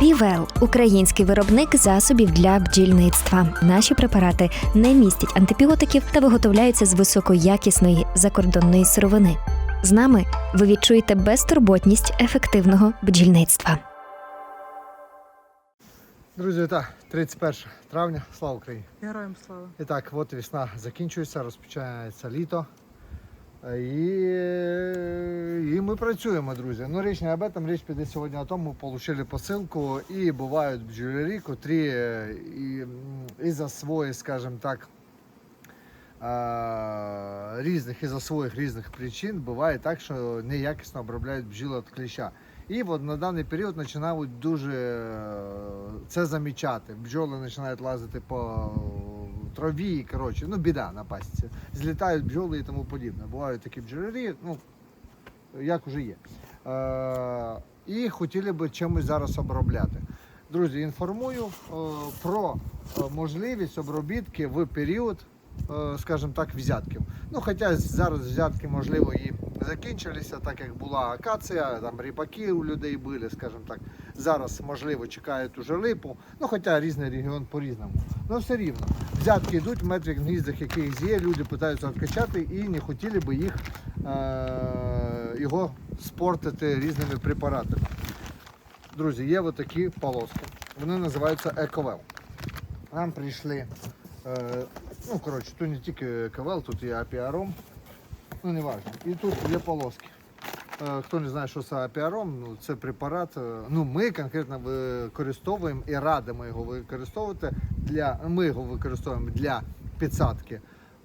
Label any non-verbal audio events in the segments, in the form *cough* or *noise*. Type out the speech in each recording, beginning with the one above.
Півел український виробник засобів для бджільництва. Наші препарати не містять антибіотиків та виготовляються з високоякісної закордонної сировини. З нами ви відчуєте безтурботність ефективного бджільництва. Друзі, так, 31 травня, слава Україні! Героям слава. І так, от весна закінчується, розпочинається літо. І ми працюємо, друзі. Ну, річ не об этом, річ піде сьогодні о тому, отримали посилку і бувають бджолярі, котрі е, і, із-за своїх, скажімо так, різних, із-за своїх різних причин буває так, що неякісно обробляють бджіли від кліща. І от на даний період починають дуже е, це замічати. Бджоли починають лазити по траві, коротше, ну біда на пасіці. Злітають бджоли і тому подібне. Бувають такі бджолярі, ну як уже є. Е, і хотіли би чимось зараз обробляти. Друзі, інформую е, про е, можливість обробітки в період, скажімо так, взятків. Ну, хоча зараз взятки, можливо, і закінчилися, так як була акація, там ріпаки у людей були, скажімо так. Зараз, можливо, чекають уже липу, ну хоча різний регіон по-різному. Ну все рівно. Взятки йдуть, в метрик гніздах яких є, люди питаються відкачати і не хотіли би їх е- його спортити різними препаратами. Друзі, є отакі полоски. Вони називаються Ековел. Нам прийшли. Е, ну, коротше, тут не тільки Ековел, тут є апіаром. Ну, не важливо. І тут є полоски. Е, Хто не знає, що це апіаром, ну, це препарат. е, Ну, ми конкретно використовуємо і радимо його використовувати для. Ми його використовуємо для підсадки.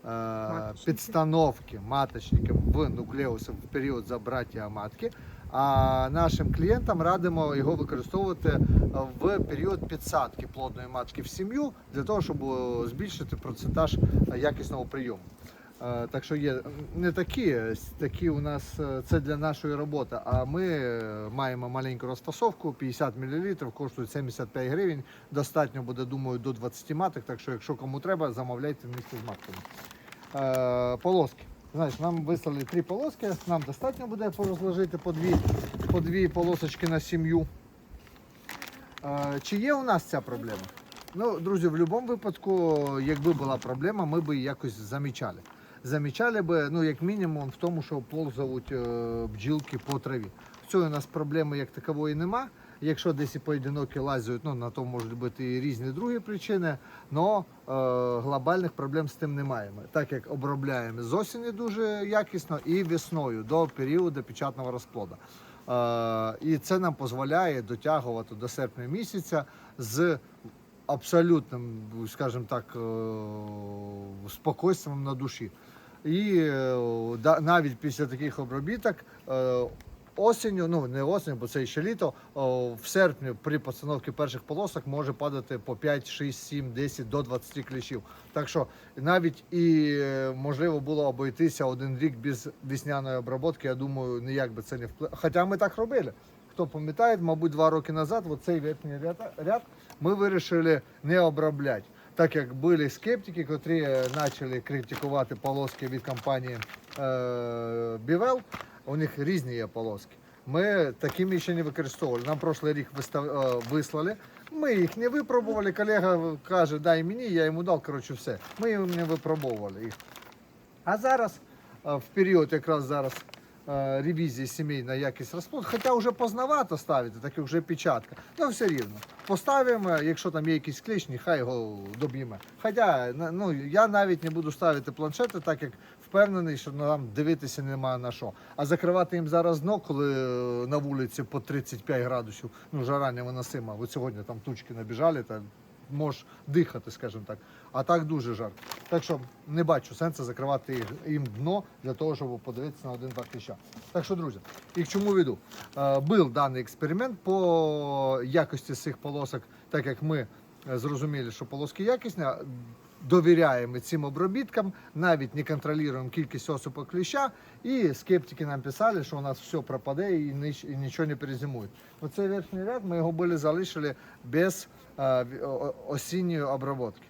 Е, Маточників. Підстановки маточників в нуклеуси в період забраття матки. А нашим клієнтам радимо його використовувати в період підсадки плодної матки в сім'ю для того, щоб е, збільшити процентаж якісного прийому. Е, Так що є не такі, такі у нас це для нашої роботи. А ми маємо маленьку розфасовку, 50 мл, коштує 75 гривень. Достатньо буде, думаю, до 20 маток. Так що, якщо кому треба, замовляйте вместе з матками. Е, Полоски. Знаєш, нам вислали три полоски, нам достатньо буде порозложити по дві, по дві полосочки на сім'ю. Е, Чи є у нас ця проблема? Ну, друзі, в будь-якому випадку, якби була проблема, ми б якось замічали. Замічали би, ну, як мінімум, в тому, що ползають е, бджілки по траві. Цього у нас проблеми як такової нема. Якщо десь і поодинокі лазять, ну на то можуть бути і різні другі причини, але е, глобальних проблем з тим немає. Ми, Так як обробляємо з осені дуже якісно і весною до періоду печатного розплоду. Е, і це нам дозволяє дотягувати до серпня місяця з абсолютним, скажімо так, е, спокійством на душі. І е, навіть після таких обробіток е, осінню, ну не осінню, бо це ще літо, в серпні при постановці перших полосок може падати по 5, 6, 7, 10 до 20 кліщів. Так що навіть і е, можливо було обійтися один рік без весняної обробки, я думаю, ніяк би це не вплинуло. Хоча ми так робили. Хто пам'ятає, мабуть, два роки назад, от цей верхній ряд, ми вирішили не обробляти. Так як були скептики, котрі е, почали критикувати полоски від компанії е, Бівел, у них різні є полоски. Ми такими ще не використовували. Нам прошлий рік вистав, е, вислали. Ми їх не випробували. Колега каже, дай мені, я йому дав. Коротше, все. Ми їм не випробовували їх. А зараз, е, в період якраз зараз е, ревізії сімей на якість розплоду, хоча вже познавато ставити, так вже печатка, ну все рівно. Поставимо, якщо там є якийсь кліч, нехай його доб'ємо. Хоча ну, я навіть не буду ставити планшети, так як впевнений, що нам дивитися нема на що. А закривати їм зараз дно, коли е, на вулиці по 35 градусів, ну жара невиносима. От сьогодні там тучки набіжали, та можеш дихати, скажімо так. А так дуже жарко. Так що не бачу сенсу закривати їм дно для того, щоб подивитися на один-два кліща. Так що, друзі, і к чому веду? Е, Був даний експеримент по якості цих полосок, так як ми е, зрозуміли, що полоски якісні. Довіряємо цим обробіткам, навіть не контролюємо кількість осипу кліща, і скептики нам писали, що у нас все пропаде і, ніч- і нічого не перезимує. Оцей верхній ряд ми його були залишили без е, осінньої обробки.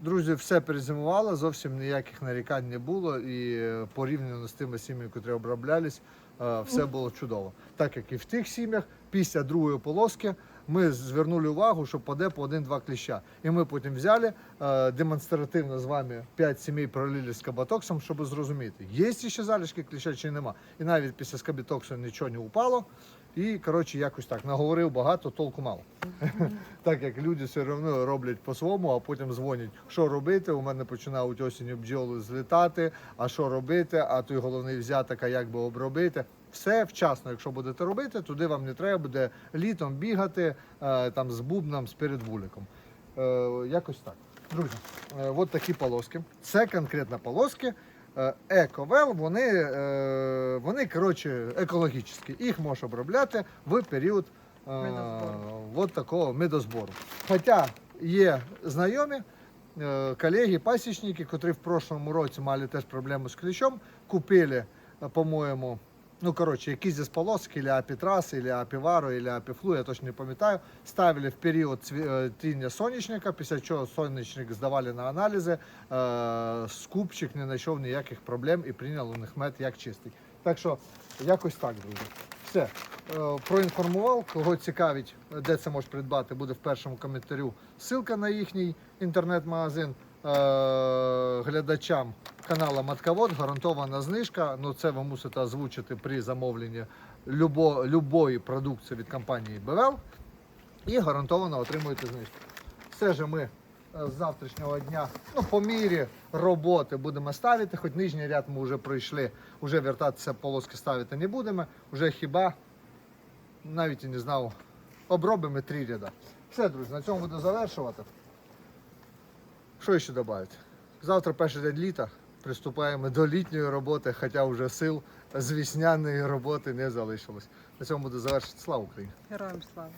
Друзі, все перезимувало, зовсім ніяких нарікань не було. І е, порівняно з тими сім'ями, які оброблялись, е, все було чудово. Так як і в тих сім'ях, після другої полоски ми звернули увагу, що паде по один-два кліща. І ми потім взяли е, демонстративно з вами 5 сімей пролили з кабатоксом, щоб зрозуміти, є ще залишки кліща чи нема. І навіть після скабітоксу нічого не упало. І коротше, якось так наговорив багато, толку мало. *laughs* Так як люди все одно роблять по-своєму, а потім дзвонять, що робити. У мене починають осінню бджоли злітати. А що робити? А той головний взяток, а як би обробити. Все вчасно, якщо будете робити, туди вам не треба буде літом бігати е, там з бубном, з передвуликом. Е, якось так. Друзі, е, от такі полоски. Це конкретно полоски. Ековел, вони, вони коротше, екологічні. Їх можна обробляти в період от такого медозбору. Хоча є знайомі колеги, пасічники, котрі в прошлому році мали теж проблему з кліщом, купили, по-моєму, ну коротше, якісь із полосок, или апітрас, или апівару, или апіфлу, я точно не пам'ятаю, ставили в період е, тіння сонячника, після чого сонячник здавали на аналізи, е, скупчик не знайшов ніяких проблем і прийняв у них мед як чистий. Так що якось так, друзі. Все. Е, Проінформував, кого цікавить, де це можеш придбати, буде в першому коментарю ссылка на їхній інтернет-магазин. Е, Глядачам каналу Матковод гарантована знижка. Ну це ви мусите озвучити при замовленні любо, любої продукції від компанії БВЛ і гарантовано отримуєте знижку. Все ж ми е, з завтрашнього дня, ну по мірі роботи будемо ставити, хоч нижній ряд ми вже пройшли, вже вертатися полоски ставити не будемо, вже хіба навіть і не знав, обробимо три ряда. Все, друзі, на цьому буду завершувати. Що ще додати? Завтра перший день літа. Приступаємо до літньої роботи, хоча вже сил з весняної роботи не залишилось. На цьому буду завершити. Слава Україні! Героям слава.